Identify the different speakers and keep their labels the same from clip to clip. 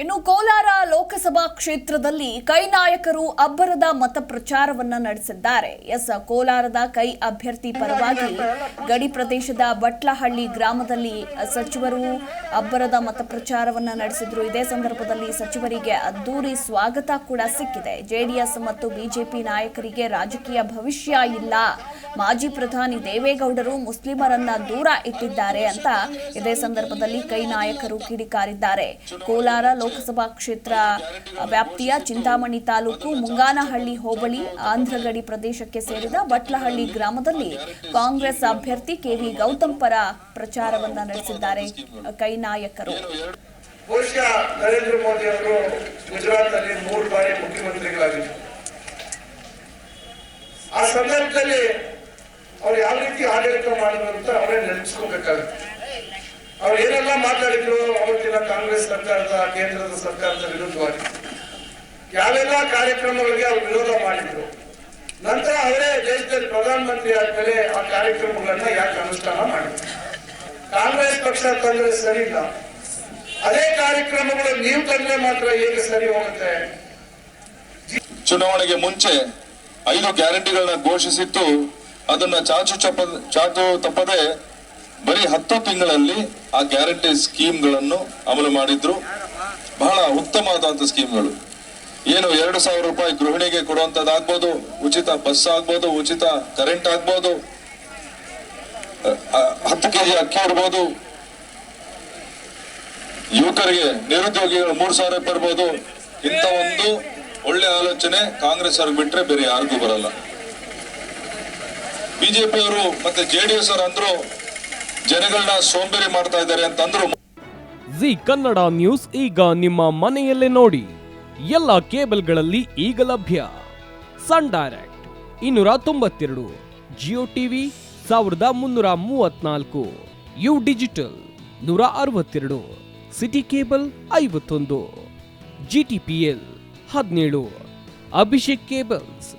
Speaker 1: ಇನ್ನು ಕೋಲಾರ ಲೋಕಸಭಾ ಕ್ಷೇತ್ರದಲ್ಲಿ ಕೈ ನಾಯಕರು ಅಬ್ಬರದ ಮತ ಪ್ರಚಾರವನ್ನ ನಡೆಸಿದ್ದಾರೆ. ಎಸ್, ಕೋಲಾರದ ಕೈ ಅಭ್ಯರ್ಥಿ ಪರವಾಗಿ ಗಡಿ ಪ್ರದೇಶದ ಬಟ್ಲಹಳ್ಳಿ ಗ್ರಾಮದಲ್ಲಿ ಸಚಿವರು ಅಬ್ಬರದ ಮತ ಪ್ರಚಾರವನ್ನ ನಡೆಸಿದ್ರು. ಇದೇ ಸಂದರ್ಭದಲ್ಲಿ ಸಚಿವರಿಗೆ ಅದ್ದೂರಿ ಸ್ವಾಗತ ಕೂಡ ಸಿಕ್ಕಿದೆ. ಜೆಡಿಎಸ್ ಮತ್ತು ಬಿಜೆಪಿ ನಾಯಕರಿಗೆ ರಾಜಕೀಯ ಭವಿಷ್ಯ ಇಲ್ಲ. ಮಾಜಿ ಪ್ರಧಾನಿ ದೇವೇಗೌಡರು ಮುಸ್ಲಿಮರನ್ನ ದೂರ ಇಟ್ಟಿದ್ದಾರೆ ಅಂತ ಇದೇ ಸಂದರ್ಭದಲ್ಲಿ ಕೈ ನಾಯಕರು ಕಿಡಿಕಾರಿದ್ದಾರೆ. ಕೋಲಾರ ಲೋಕಸಭಾ ಕ್ಷೇತ್ರ ವ್ಯಾಪ್ತಿಯ ಚಿಂತಾಮಣಿ ತಾಲೂಕು ಮುಂಗಾನಹಳ್ಳಿ ಹೋಬಳಿ ಆಂಧ್ರಗಡಿ ಪ್ರದೇಶಕ್ಕೆ ಸೇರಿದ ಬಟ್ಲಹಳ್ಳಿ ಗ್ರಾಮದಲ್ಲಿ ಕಾಂಗ್ರೆಸ್ ಅಭ್ಯರ್ಥಿ ಕೆವಿ ಗೌತಮ್ ಪರ ಪ್ರಚಾರವನ್ನ ನಡೆಸಿದ್ದಾರೆ ಕೈನಾಯಕರು
Speaker 2: ಬಹುಶಃ ನರೇಂದ್ರ ಮೋದಿ ಅವರು ಮೂರು ಬಾರಿ ಮುಖ್ಯಮಂತ್ರಿಗಳಾಗಿದ್ದರು ಆ ಸಂದರ್ಭದಲ್ಲಿ ಅವ್ರು ಯಾವ ರೀತಿ ಆಡಳಿತ ಮಾಡಿದ್ರು ಅಂತ ಅವರೇ ನೆನಪಿಸ್ಕೋಬೇಕಾಗುತ್ತೆ ಅವ್ರು ಏನೆಲ್ಲ ಮಾತಾಡಿದ್ರು, ಅವತ್ತಿನ ಕಾಂಗ್ರೆಸ್ ಸರ್ಕಾರದ, ಕೇಂದ್ರದ ಸರ್ಕಾರದ ವಿರುದ್ಧವಾಗಿ. ಯಾವೆಲ್ಲ ಕಾರ್ಯಕ್ರಮಗಳಿಗೆ ಅವ್ರು ವಿರೋಧ ಮಾಡಿದ್ರು. ನಂತರ ಅವರೇ ದೇಶದಲ್ಲಿ ಪ್ರಧಾನಮಂತ್ರಿ ಆದ್ಮೇಲೆ ಆ ಕಾರ್ಯಕ್ರಮಗಳನ್ನ ಯಾಕೆ ಅನುಷ್ಠಾನ ಮಾಡಿದ್ರು. ಕಾಂಗ್ರೆಸ್ ಪಕ್ಷ ತಂದ್ರೆ ಸರಿ ಇಲ್ಲ. ಅದೇ ಕಾರ್ಯಕ್ರಮಗಳು ನೀವು ತಂದ್ರೆ ಮಾತ್ರ ಹೇಗೆ ಸರಿ ಹೋಗುತ್ತೆ?
Speaker 3: ಚುನಾವಣೆಗೆ ಮುಂಚೆ ಐದು ಗ್ಯಾರಂಟಿಗಳನ್ನ ಘೋಷಿಸಿತ್ತು. ಅದನ್ನ ಚಾಚು ಚಪ್ಪ ಚಾಚು ತಪ್ಪದೆ ಬರೀ ಹತ್ತು ತಿಂಗಳಲ್ಲಿ ಆ ಗ್ಯಾರಂಟಿ ಸ್ಕೀಮ್ಗಳನ್ನು ಅಮಲು ಮಾಡಿದ್ರು. ಬಹಳ ಉತ್ತಮವಾದಂತ ಸ್ಕೀಮ್ಗಳು. ಏನು ಎರಡು ಸಾವಿರ ರೂಪಾಯಿ ಗೃಹಿಣಿಗೆ ಕೊಡುವಂತದ್ದಾಗ್ಬೋದು ಉಚಿತ ಬಸ್ ಆಗ್ಬೋದು, ಉಚಿತ ಕರೆಂಟ್ ಆಗ್ಬೋದು ಹತ್ತು ಕೆಜಿ ಅಕ್ಕಿ ಇರ್ಬೋದು. ಯುವಕರಿಗೆ ನಿರುದ್ಯೋಗಿಗಳು ಮೂರ್ ಸಾವಿರ ಬರ್ಬೋದು. ಇಂಥ ಒಂದು ಒಳ್ಳೆ ಆಲೋಚನೆ ಕಾಂಗ್ರೆಸ್ ಅವ್ರಿಗೆ ಬಿಟ್ರೆ ಬೇರೆ ಯಾರಿಗೂ ಬರಲ್ಲ. ಬಿಜೆಪಿ ಅವರು ಮತ್ತೆ ಜೆಡಿಎಸ್ ಅವರು ಅಂದ್ರು ಜನಗಳನ್ನ ಸೋಂಬೇರಿ ಮಾಡ್ತಾ ಇದ್ದಾರೆ ಅಂತಂದ್ರು
Speaker 4: ಜಿ ಕನ್ನಡ ನ್ಯೂಸ್ ಈಗ ನಿಮ್ಮ ಮನೆಯಲ್ಲೇ ನೋಡಿ. ಎಲ್ಲ ಕೇಬಲ್ಗಳಲ್ಲಿ ಈಗ ಲಭ್ಯ. ಸನ್ ಡೈರೆಕ್ಟ್ ಇನ್ನೂರ ತೊಂಬತ್ತೆರಡು, ಜಿಯೋ ಟಿವಿ ಸಾವಿರದ ಮುನ್ನೂರ ಮೂವತ್ನಾಲ್ಕು ಯು ಡಿಜಿಟಲ್ ನೂರ ಅರವತ್ತೆರಡು, ಸಿಟಿ ಕೇಬಲ್ ಐವತ್ತೊಂದು ಜಿ ಟಿ ಪಿ ಎಲ್ ಹದಿನೇಳು, ಅಭಿಷೇಕ್ ಕೇಬಲ್ಸ್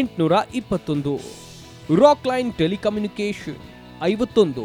Speaker 4: ಎಂಟುನೂರ ಇಪ್ಪತ್ತೊಂದು, ರಾಕ್ ಲೈನ್ ಟೆಲಿಕಮ್ಯುನಿಕೇಶನ್ ಐವತ್ತೊಂದು.